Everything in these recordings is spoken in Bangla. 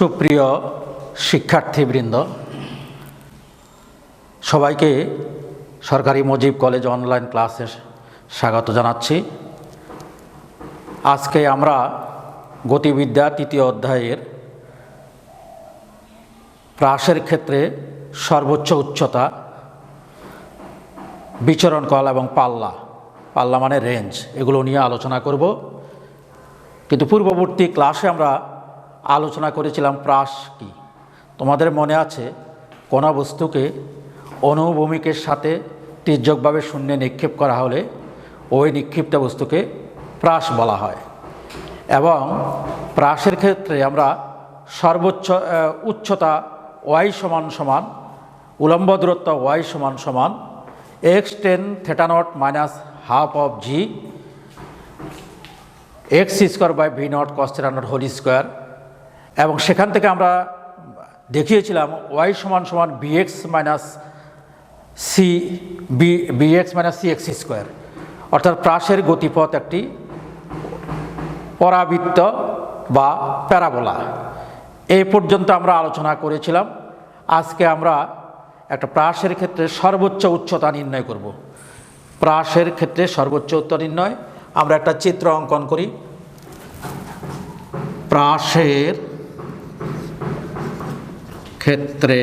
সুপ্রিয় শিক্ষার্থীবৃন্দ, সবাইকে সরকারি মজিব কলেজ অনলাইন ক্লাসে স্বাগত জানাচ্ছি। আজকে আমরা গতিবিদ্যা তৃতীয় অধ্যায়ের হ্রাসের ক্ষেত্রে সর্বোচ্চ উচ্চতা, বিচরণ কল এবং পাল্লা। পাল্লা মানে রেঞ্জ এগুলো নিয়ে আলোচনা করব। কিন্তু পূর্ববর্তী ক্লাসে আমরা আলোচনা করেছিলাম প্রাস কি। তোমাদের মনে আছে কোনো বস্তুকে অনুভূমিকের সাথে তির্যকভাবে শূন্যে নিক্ষেপ করা হলে ওই নিক্ষিপ্ত বস্তুকে প্রাস বলা হয়। এবং প্রাসের ক্ষেত্রে আমরা সর্বোচ্চ উচ্চতা ওয়াই সমান সমান, উলম্ব দূরত্ব ওয়াই সমান সমান, X tan theta naught minus half of G, X square by V naught cos theta naught whole square এবং সেখান থেকে আমরা দেখিয়েছিলাম ওয়াই সমান সমান BX minus C B BX minus C X square অর্থাৎ প্রাসের গতিপথ একটি পরাবৃত্ত বা প্যারাবোলা। এই পর্যন্ত আমরা আলোচনা করেছিলাম। আজকে আমরা একটা প্রাসের ক্ষেত্রে সর্বোচ্চ উচ্চতা নির্ণয় করব। প্রাসের ক্ষেত্রে সর্বোচ্চ উচ্চতা নির্ণয়। আমরা একটা চিত্র অঙ্কন করি। প্রাসের ক্ষেত্রে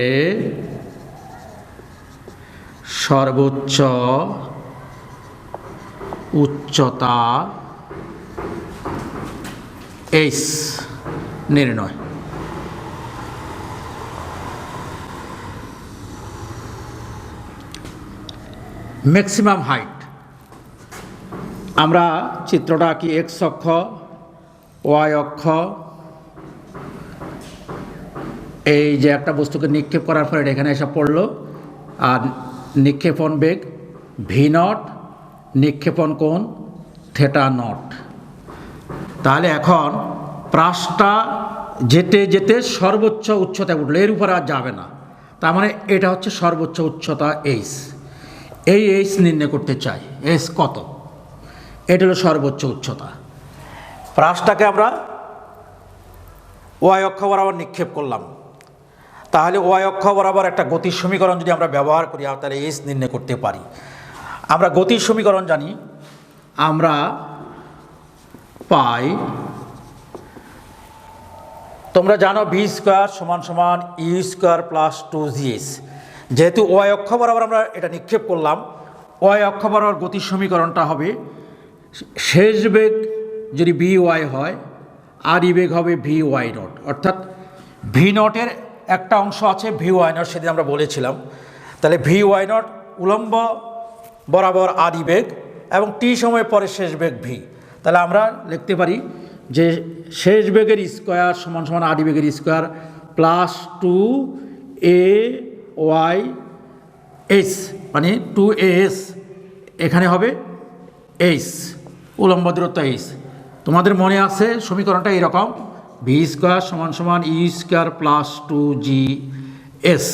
সর্বোচ্চ উচ্চতা এইস নির্ণয়। Maximum height. আমরা চিত্রটা কি এক্স অক্ষ ওয়াই অক্ষ এই যে একটা বস্তুকে নিক্ষেপ করার এটা এখানে এসে পড়ল। আর নিক্ষেপণ বেগ, ভি নট, নিক্ষেপণ কোণ, থেটা নট। তাহলে এখন প্রাসটা যেতে যেতে সর্বোচ্চ উচ্চতায় উঠল, এর উপরে আর যাবে না। তার মানে এটা হচ্ছে সর্বোচ্চ উচ্চতা এইস এই এইস নির্ণয় করতে চাই এইস কত? এটা হলো সর্বোচ্চ উচ্চতা। প্রাসটাকে আমরা ওয়াই অক্ষ বরাবর নিক্ষেপ করলাম। তাহলে ওয়াই অক্ষ বরাবর একটা গতির সমীকরণ যদি আমরা ব্যবহার করি তাহলে এস নির্ণয় করতে পারি। আমরা গতির সমীকরণ জানি। আমরা পাই, তোমরা জানো ভি স্কোয়ার সমান সমান U square plus two GS যেহেতু ওয়াই অক্ষ বরাবর আমরা এটা নিক্ষেপ করলাম, ওয়াই অক্ষ বরাবর গতির সমীকরণটা হবে শেষ বেগ যদি ভি ওয়াই হয়, আর ই বেগ হবে ভি ওয়াই নট অর্থাৎ ভি নটের একটা অংশ আছে ভি ওয়াই নট, সেদিন আমরা বলেছিলাম। তাহলে ভি ওয়াই নট উলম্ব বরাবর আদি বেগ এবং টি সময় পরে শেষ বেগ ভি। তাহলে আমরা লিখতে পারি যে শেষ বেগের স্কোয়ার সমান সমান আদি বেগের square plus two A Y S মানে টু এস। এখানে হবে এইস উলম্ব দূরত্ব এইস তোমাদের মনে আছে সমীকরণটা এরকম? ভি স্কোয়ার সমান সমান U square plus two G S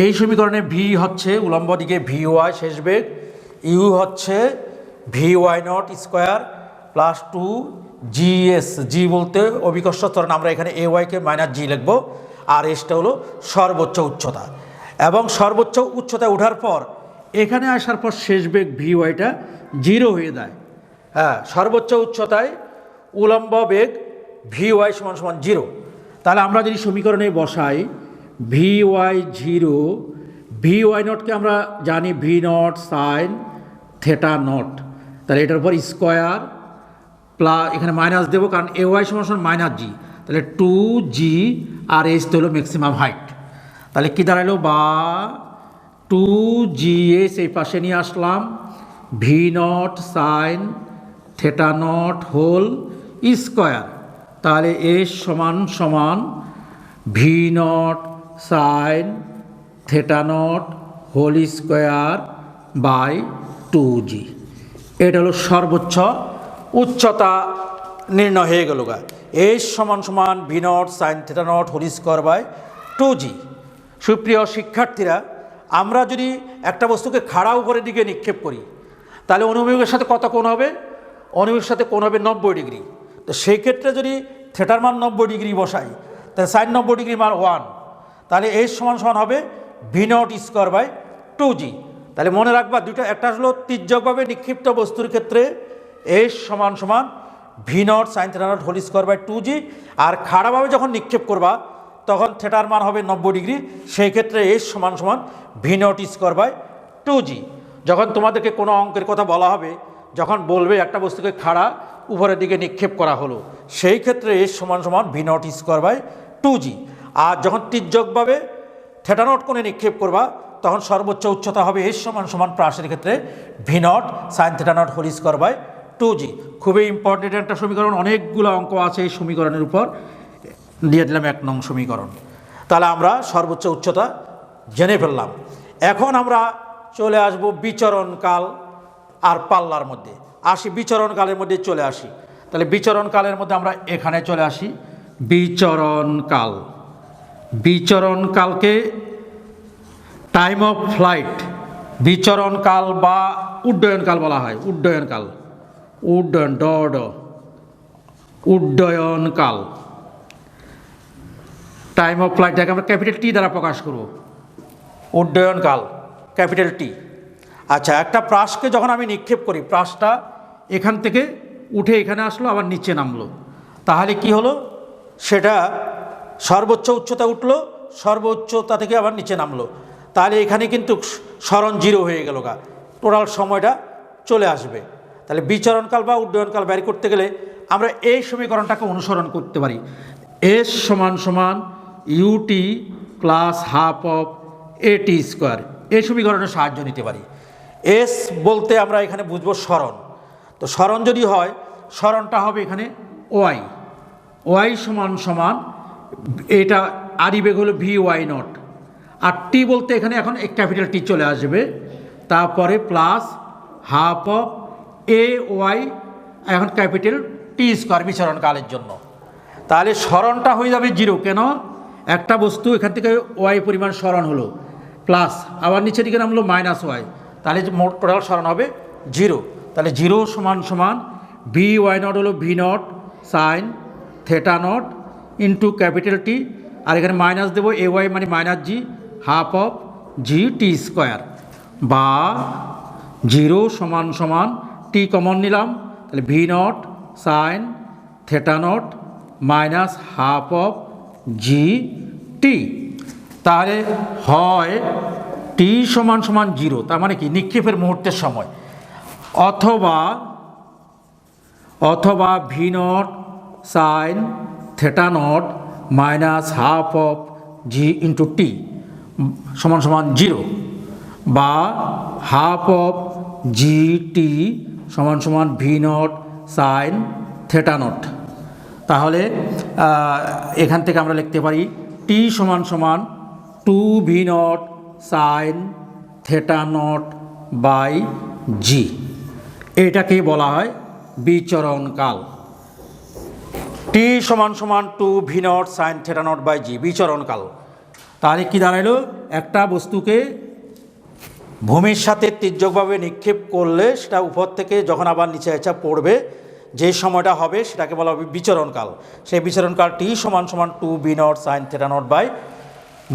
এই সমীকরণে ভি হচ্ছে উলম্ব দিকে ভি ওয়াই শেষ বেগ ইউ হচ্ছে V Y naught square plus two G S G বলতে অভিকর্ষ ত্বরণ, আমরা এখানে এ ওয়াইকে মাইনাস জি লিখব, আর এসটা হলো সর্বোচ্চ উচ্চতা। এবং সর্বোচ্চ উচ্চতায় ওঠার পর, এখানে আসার পর শেষ বেগ ভি ওয়াইটা জিরো হয়ে যায়। হ্যাঁ সর্বোচ্চ উচ্চতায় উলম্ব বেগ ভি ওয়াই সমান সমান জিরো। তাহলে আমরা যদি সমীকরণে বসাই, V Y zero, V Y নটকে আমরা জানি, V naught sine theta naught তাহলে এটার উপর স্কোয়ার প্লাস এখানে মাইনাস দেবো, কারণ এ ওয়াই সমান সমান মাইনাস জি তাহলে টু জি আর এস তো হলো ম্যাক্সিমাম হাইট তাহলে কী দাঁড়াল বা? টু জি এস এই পাশে নিয়ে আসলাম, V naught sine theta naught whole square তাহলে এস সমান সমান V naught sine theta naught whole square by two G. এটা হলো সর্বোচ্চ উচ্চতা নির্ণয় হয়ে গেল গা। এস সমান সমান V naught sine theta naught whole square by two G. সুপ্রিয় শিক্ষার্থীরা, আমরা যদি একটা বস্তুকে খাড়া উপরের দিকে নিক্ষেপ করি, তাহলে অনুভবের সাথে কত কোণ হবে? অনুভবের সাথে কোণ হবে নব্বই ডিগ্রি। তো সেই ক্ষেত্রে যদি থেটার মান নব্বই ডিগ্রি বসাই তাহলে সাইন নব্বই ডিগ্রি মান ওয়ান। তাহলে এর সমান সমান হবে V naught square by two G. তাহলে মনে রাখবা দুটো একটা হলো তির্যকভাবে নিক্ষিপ্ত বস্তুর ক্ষেত্রে এস সমান সমান V naught sine theta naught whole square by two G, আর খাড়াভাবে যখন নিক্ষেপ করবা, তখন থেটার মান হবে নব্বই ডিগ্রি। সেই ক্ষেত্রে এস সমান সমান V naught square by two G. যখন তোমাদেরকে কোনো অঙ্কের কথা বলা হবে, যখন বলবে একটা বস্তুকে খাড়া উপরের দিকে নিক্ষেপ করা হলো। সেই ক্ষেত্রে এস সমান সমান V naught square by two G আর যখন তির্যকভাবে থেটা নট কোণে নিক্ষেপ করবা, তখন সর্বোচ্চ উচ্চতা হবে এস সমান সমান প্রাসের ক্ষেত্রে V naught sine theta naught whole square by two G খুবই ইম্পর্টেন্ট একটা সমীকরণ, অনেকগুলো অঙ্ক আছে এই সমীকরণের উপর। দিয়ে দিলাম এক নং সমীকরণ। তাহলে আমরা সর্বোচ্চ উচ্চতা জেনে ফেললাম। এখন আমরা চলে আসব বিচরণকাল আর পাল্লার মধ্যে। আসি, বিচরণকালের মধ্যে চলে আসি। তাহলে বিচরণকালের মধ্যে আমরা এখানে চলে আসি। বিচরণকাল। বিচরণকালকে টাইম অফ ফ্লাইট বিচরণকাল বা উড্ডয়নকাল বলা হয়। উড্ডয়নকাল। উড্ডয়ন, ড উড্ডয়নকাল। টাইম অফ ফ্লাইটটাকে আমরা ক্যাপিটাল টি দ্বারা প্রকাশ করব। উড্ডয়নকাল ক্যাপিটাল টি আচ্ছা একটা প্রাসকে যখন আমি নিক্ষেপ করি, প্রাসটা এখান থেকে উঠে এখানে আসলো, আবার নিচে নামলো। তাহলে কি হলো? সেটা সর্বোচ্চ উচ্চতা উঠল সর্বোচ্চতা থেকে আবার নিচে নামলো। তাহলে এখানে কিন্তু স্মরণ জিরো হয়ে গেল গা। টোটাল সময়টা চলে আসবে। তাহলে বিচরণকাল বা উড্ডয়নকাল বের করতে গেলে আমরা এই সমীকরণটাকে অনুসরণ করতে পারি। এস সমান সমান UT plus half of AT square. এই সমীকরণের সাহায্য নিতে পারি। এস বলতে আমরা এখানে বুঝব স্মরণ। তো স্মরণ যদি হয়, স্মরণটা হবে এখানে ওয়াই। ওয়াই সমান সমান, এটা আদি বেগ হলো ভি ওয়াই নট। আর টি বলতে এখানে এখন এক ক্যাপিটাল টি চলে আসবে। তারপরে plus half of A Y, এখন ক্যাপিটাল টি স্কোয়ার বিচরণ কালের জন্য। তাহলে স্মরণটা হয়ে যাবে জিরো। কেন? একটা বস্তু এখান থেকে ওয়াই পরিমাণ স্মরণ হলো, প্লাস আবার নিচের দিকে নামলো মাইনাস ওয়াই। তাহলে মোট টোটাল স্মরণ হবে জিরো। তাহলে জিরো সমান সমান ভি ওয়াই নট হলো V naught sine theta naught into capital T. আর এখানে মাইনাস দেবো এ ওয়াই মানে minus G, half of G T square. বা জিরো সমান সমান টি কমন নিলাম, তাহলে V naught sine theta naught minus half of G T. তাহলে হয় টি সমান সমান জিরো, তার মানে কি? নিক্ষেপের মুহূর্তের সময়। অথবা অথবা V naught sine theta naught minus half of G into T সমান সমান জিরো বা হাফ অফ জি টি সমান সমান V naught sine theta naught. তাহলে এখান থেকে আমরা লিখতে পারি টি সমান সমান two V naught sine theta naught by G. এটাকেই বলা হয় বিচরণকাল। টি সমান সমান two V naught sine theta naught by G বিচরণকাল। তাহলে কি দাঁড়াইলো? একটা বস্তুকে ভূমির সাথে তির্যকভাবে নিক্ষেপ করলে সেটা উপর থেকে যখন আবার নিচে এসে পড়বে, যে সময়টা হবে সেটাকে বলা হবে বিচরণকাল। সেই বিচরণকাল টি সমান সমান two V naught sine theta naught by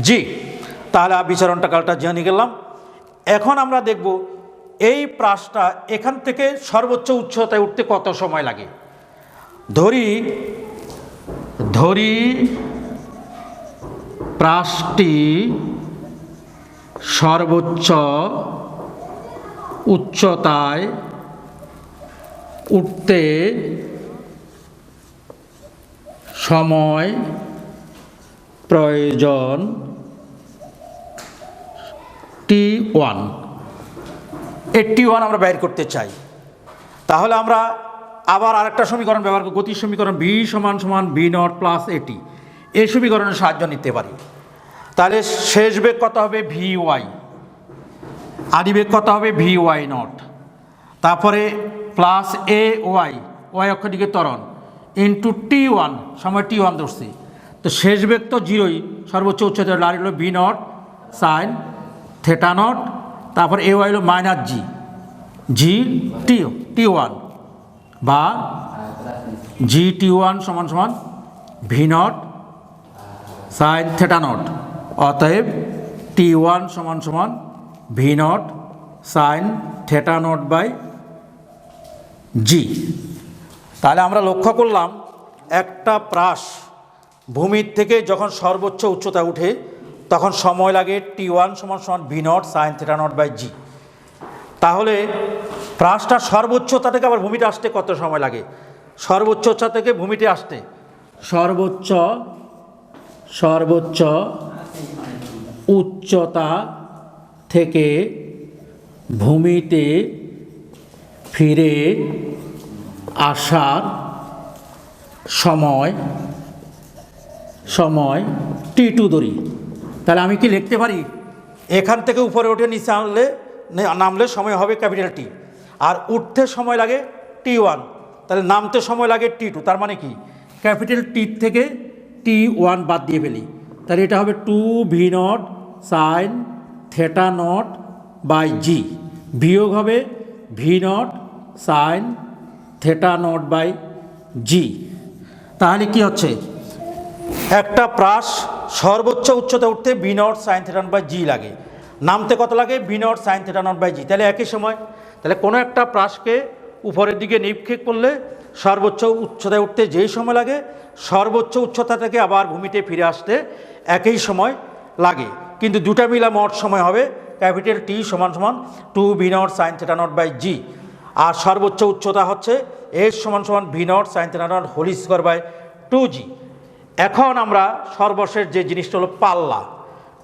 G তাহলে বিচরণটা কালটা জেনে গেলাম। এখন আমরা দেখব এই প্রাসটা এখান থেকে সর্বোচ্চ উচ্চতায় উঠতে কত সময় লাগে? ধরি ধরি প্রাসটি সর্বোচ্চ উচ্চতায় উঠতে সময় প্রয়োজন টি ওয়ান। এইটটি ওয়ান আমরা বের করতে চাই। তাহলে আমরা আবার আরেকটা সমীকরণ ব্যবহার করি গতির সমীকরণ ভি সমান সমান ভি নট প্লাস এটি এই সমীকরণের সাহায্য নিতে পারি। তাহলে শেষ বেগ কত হবে? ভি ওয়াই আদি বেগ কত হবে? ভি ওয়াই নট তারপরে প্লাস এ ওয়াই ওয়াই অক্ষ দিকে ত্বরণ ইন্টু টি ওয়ান সময় টি ওয়ান ধরছি। তো শেষ বেগ তো জিরোই সর্বোচ্চ উচ্চতা আর হলো V naught sine theta naught তারপর এ ওয়াই হলো minus G. G, T T one বা জি, টি ওয়ান সমান সমান V naught sine theta naught. অতএব টি ওয়ান সমান সমান V naught sine theta naught by G. তাহলে আমরা লক্ষ্য করলাম একটা প্রাস ভূমির থেকে যখন সর্বোচ্চ উচ্চতা উঠে তখন সময় লাগে টি ওয়ান সমান সমান V naught sine theta naught by G. তাহলে প্রাসটা সর্বোচ্চতা থেকে আবার ভূমিতে আসতে কত সময় লাগে? সর্বোচ্চতা থেকে ভূমিতে আসতে। সর্বোচ্চ সর্বোচ্চ উচ্চতা থেকে ভূমিতে ফিরে আসার সময় সময় টি টু ধরি তাহলে আমি কি লিখতে পারি? এখান থেকে উপরে উঠে নিচে আনলে নামলে সময় হবে ক্যাপিটাল টি। আর উঠতে সময় লাগে টি ওয়ান। তাহলে নামতে সময় লাগে টি টু তার মানে কি? ক্যাপিটাল টি থেকে টি ওয়ান বাদ দিয়ে ফেলি। তাহলে এটা হবে two V naught sine theta naught by G. বিয়োগ হবে V naught sine theta naught by G. তাহলে কি হচ্ছে? একটা প্রাস সর্বোচ্চ উচ্চতা উঠতে V naught sine theta by G লাগে। নামতে কত লাগে? V naught sine theta by G. তাহলে একই সময়, তাহলে কোনো একটা প্রাসকে উপরের দিকে নিক্ষেপ করলে সর্বোচ্চ উচ্চতায় উঠতে যেই সময় লাগে, সর্বোচ্চ উচ্চতা থেকে আবার ভূমিতে ফিরে আসতে একই সময় লাগে। কিন্তু দুটা মিলা মোট সময় হবে, ক্যাপিটাল টি সমান সমান two V naught sine theta naught by G. আর সর্বোচ্চ উচ্চতা হচ্ছে এস সমান সমান V naught sine theta naught whole square by two G. এখন আমরা সর্বশেষ যে জিনিসটা হলো পাল্লা।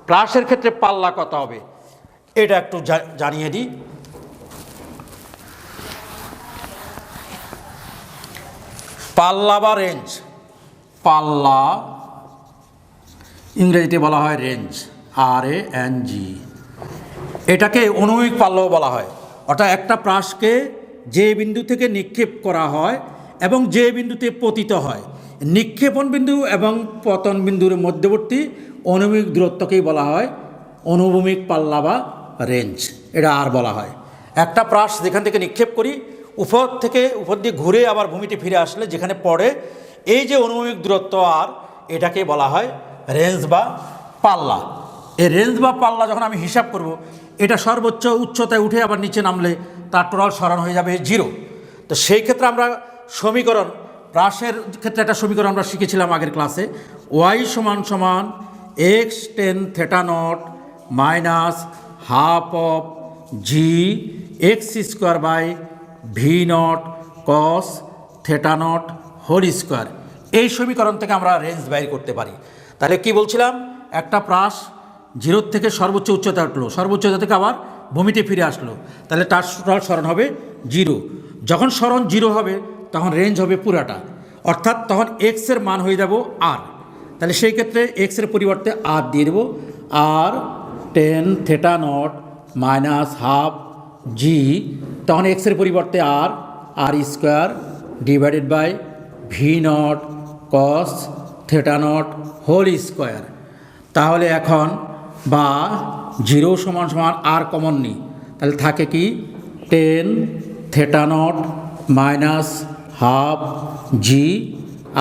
প্লাসের ক্ষেত্রে পাল্লা কত হবে? এটা একটু জানিয়ে দিই। পাল্লা বা রেঞ্জ? পাল্লা, ইংরেজিতে বলা হয় range. R A N G এটাকে অনুমিক পাল্লাও বলা হয়। অর্থাৎ একটা প্রাসকে যে বিন্দু থেকে নিক্ষেপ করা হয় এবং যে বিন্দুতে পতিত হয়। নিক্ষেপণ বিন্দু এবং পতন বিন্দুর মধ্যবর্তী অনুভূমিক দূরত্বকেই বলা হয় অনুভূমিক পাল্লা বা রেঞ্জ। এটা আর বলা হয়। একটা প্রাস যেখান থেকে নিক্ষেপ করি, উপর থেকে উপর দিয়ে ঘুরে আবার ভূমিতে ফিরে আসলে যেখানে পড়ে, এই যে অনুভূমিক দূরত্ব আর এটাকে বলা হয় রেঞ্জ বা পাল্লা। এই রেঞ্জ বা পাল্লা যখন আমি হিসাব করব, এটা সর্বোচ্চ উচ্চতায় উঠে আবার নিচে নামলে তার টোটাল সরণ হয়ে যাবে জিরো। তো সেই ক্ষেত্রে আমরা সমীকরণ প্রাসের ক্ষেত্রে একটা সমীকরণ আমরা শিখেছিলাম আগের ক্লাসে। ওয়াই সমান সমান X tan theta naught minus half of G X square by V naught cos theta naught whole square. এই সমীকরণ থেকে আমরা রেঞ্জ বাইর করতে পারি। তাহলে কি বলছিলাম? একটা প্রাস জিরোর থেকে সর্বোচ্চ উচ্চতা উঠল, সর্বোচ্চ উচ্চতা থেকে আবার ভূমিতে ফিরে আসলো। তাহলে তার স্মরণ হবে জিরো। যখন স্মরণ জিরো হবে তখন রেঞ্জ হবে পুরাটা। অর্থাৎ তখন এক্সের মান হয়ে যাব আর তাহলে সেই ক্ষেত্রে এক্সের পরিবর্তে আর দিয়ে দেবো। R tan theta naught minus half G তখন এক্সের পরিবর্তে R R square divided by V naught cos theta naught whole square তাহলে এখন বা জিরো সমান সমান আর কমন নিই। তাহলে থাকে কি? Tan theta naught minus half G,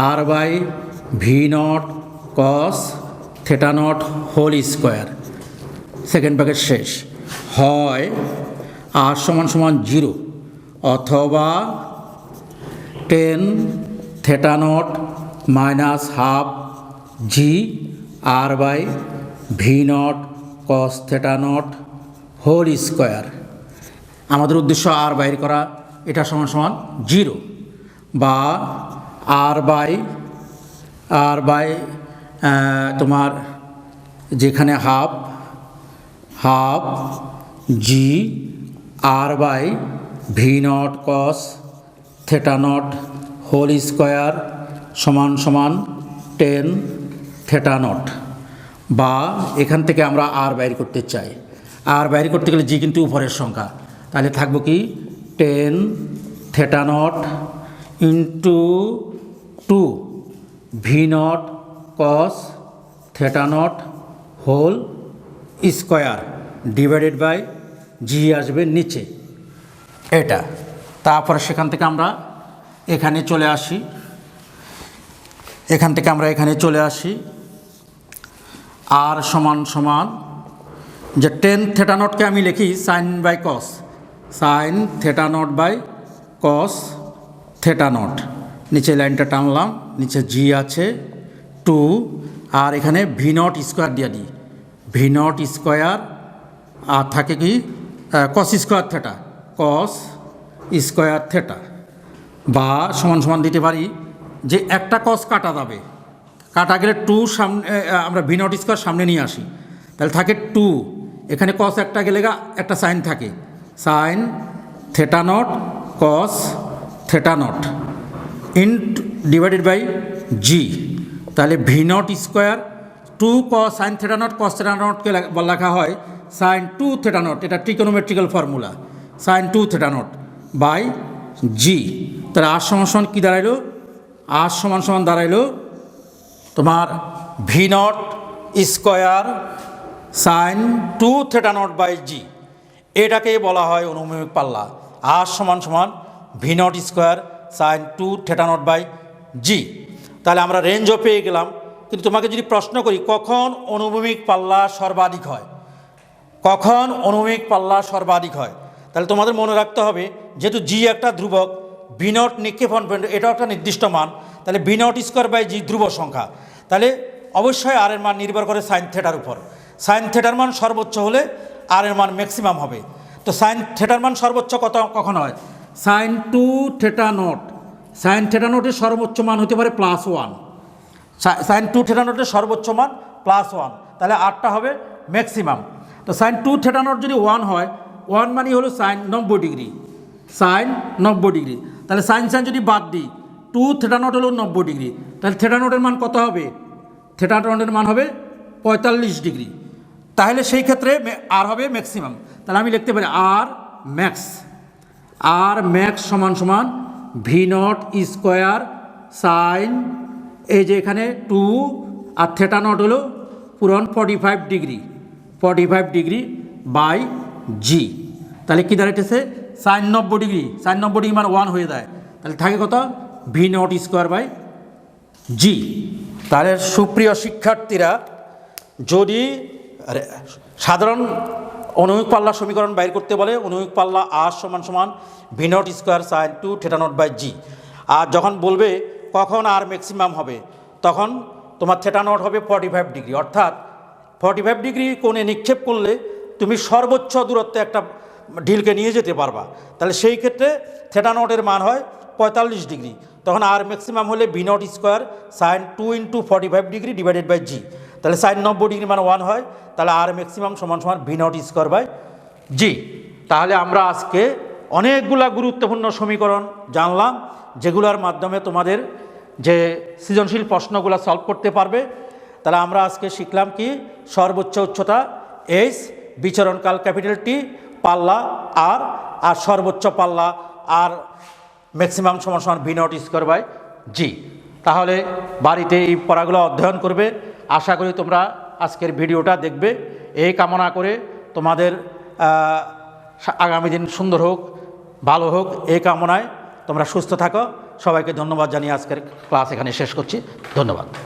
R by V naught cos theta naught whole square. Second bracket শেষ। হয় আর সমান সমান জিরো অথবা tan theta naught minus half G, R by V naught cos theta naught whole square. আমাদের উদ্দেশ্য আর বাইর করা, এটা সমান সমান জিরো। বা আর বাই আর বাই তোমার যেখানে half half, G, R by, V naught cos, theta naught, whole square, সমান সমান টেন, থেটা নট। বা এখান থেকে আমরা আর বাইর করতে চাই। আর বাইর করতে গেলে জি কিন্তু উপরের সংখ্যা। তাহলে থাকব কি? Tan, theta naught into two V naught cos theta naught whole square divided by G আসবে নিচে। এটা। তারপরে সেখান থেকে আমরা এখানে চলে আসি। এখান থেকে আমরা এখানে চলে আসি। আর সমান সমান যে টেন থেটা নটকে আমি লিখি sine by cos sine theta naught by cos theta naught নিচে লাইনটা টানলাম, নিচে জি আছে টু আর এখানে ভি নট স্কোয়ার দিয়ে দিই। ভি নট স্কোয়ার আর থাকে কি cos square theta cos square theta বা সমান সমান দিতে পারি যে একটা কস কাটা যাবে। কাটা গেলে টু সামনে আমরা ভি নট স্কোয়ার সামনে নিয়ে আসি। তাহলে থাকে টু এখানে কস একটা গেলে একটা সাইন থাকে। Sine theta naught cos theta naught in divided by G তাহলে V naught square two cos sine theta naught cos theta নটকে লেখা হয় সাইন টু থেটা নট এটা trigonometrical formula sine two theta naught by G তাহলে আর সমান সমান কী দাঁড়াইলো? আর সমান সমান দাঁড়াইলো তোমার V naught square sine two theta naught by G এটাকেই বলা হয় অনুভূমিক পাল্লা। আর সমান সমান V naught square sine two theta naught by G তাহলে আমরা রেঞ্জও পেয়ে গেলাম। কিন্তু তোমাকে যদি প্রশ্ন করি, কখন অনুভূমিক পাল্লা সর্বাধিক হয়? কখন অনুভূমিক পাল্লা সর্বাধিক হয়? তাহলে তোমাদের মনে রাখতে হবে, যেহেতু জি একটা ধ্রুবক বিনট নিক্ষেপ পয়েন্ট এটাও একটা নির্দিষ্ট মান। তাহলে বিনট স্কোয়ার বাই জি ধ্রুব সংখ্যা। তাহলে অবশ্যই আর এর মান নির্ভর করে সাইন থেটার উপর। সাইন থেটার মান সর্বোচ্চ হলে আর এর মান ম্যাক্সিমাম হবে। তো সাইন থেটার মান সর্বোচ্চ কত, কখন হয়? Sine two theta nought sine theta নটের সর্বোচ্চ মান হতে পারে plus one sine two theta নটের সর্বোচ্চ মান প্লাস ওয়ান তাহলে আটটা হবে ম্যাক্সিমাম তো সাইন টু থেটা নট যদি ওয়ান হয় ওয়ান মানে হলো সাইন নব্বই ডিগ্রি। সাইন নব্বই ডিগ্রি। তাহলে সাইন সাইন যদি বাদ দিই টু থেটা নট হলো নব্বই ডিগ্রি। তাহলে থেটা নটের মান কত হবে? থেটা নটের মান হবে পঁয়তাল্লিশ ডিগ্রি। তাহলে সেই ক্ষেত্রে আর হবে ম্যাক্সিমাম তাহলে আমি লিখতে পারি আর ম্যাক্স আর ম্যাক্স সমান সমান ভি নট স্কোয়ার সাইন এই যে এখানে টু আর থেটা নট হলো পুরন forty five degree forty five degree by g তাহলে কী দাঁড়াইতেছে? সাইন নব্বই ডিগ্রি সাইন নব্বই ডিগ্রি মানে ওয়ান হয়ে যায়। তাহলে থাকে কত? V naught square by g তাহলে সুপ্রিয় শিক্ষার্থীরা, যদি সাধারণ অনুমিক পাল্লা সমীকরণ বাইর করতে বলে অনুমিক পাল্লা আর সমান সমান v naught square sine two theta naught by g. আর যখন বলবে কখন আর ম্যাক্সিমাম হবে, তখন তোমার থেটা নট হবে ফর্টি ফাইভ ডিগ্রি। অর্থাৎ ফর্টি ফাইভ ডিগ্রি কোণে নিক্ষেপ করলে তুমি সর্বোচ্চ দূরত্বে একটা ঢিলকে নিয়ে যেতে পারবা। তাহলে সেই ক্ষেত্রে থেটা নটের মান হয় পঁয়তাল্লিশ ডিগ্রি। তখন আর ম্যাক্সিমাম হলে v naught square sine two into forty five degree divided by g. তাহলে সাইন নব্বই ডিগ্রি মানে ওয়ান হয়, তাহলে আর ম্যাক্সিমাম সমান সমান v naught square by g তাহলে আমরা আজকে অনেকগুলা গুরুত্বপূর্ণ সমীকরণ জানলাম, যেগুলোর মাধ্যমে তোমাদের যে সৃজনশীল প্রশ্নগুলো সলভ করতে পারবে। তাহলে আমরা আজকে শিখলাম কি? সর্বোচ্চ উচ্চতা এইচ বিচরণকাল ক্যাপিটাল টি পাল্লা আর আর সর্বোচ্চ পাল্লা আর ম্যাক্সিমাম সমান সমান v naught square by g তাহলে বাড়িতে এই পড়াগুলো অধ্যয়ন করবে। আশা করি তোমরা আজকের ভিডিওটা দেখবে। এই কামনা করে তোমাদের আগামী দিন সুন্দর হোক, ভালো হোক, এই কামনায় তোমরা সুস্থ থাকো। সবাইকে ধন্যবাদ জানিয়ে আজকের ক্লাস এখানে শেষ করছি। ধন্যবাদ।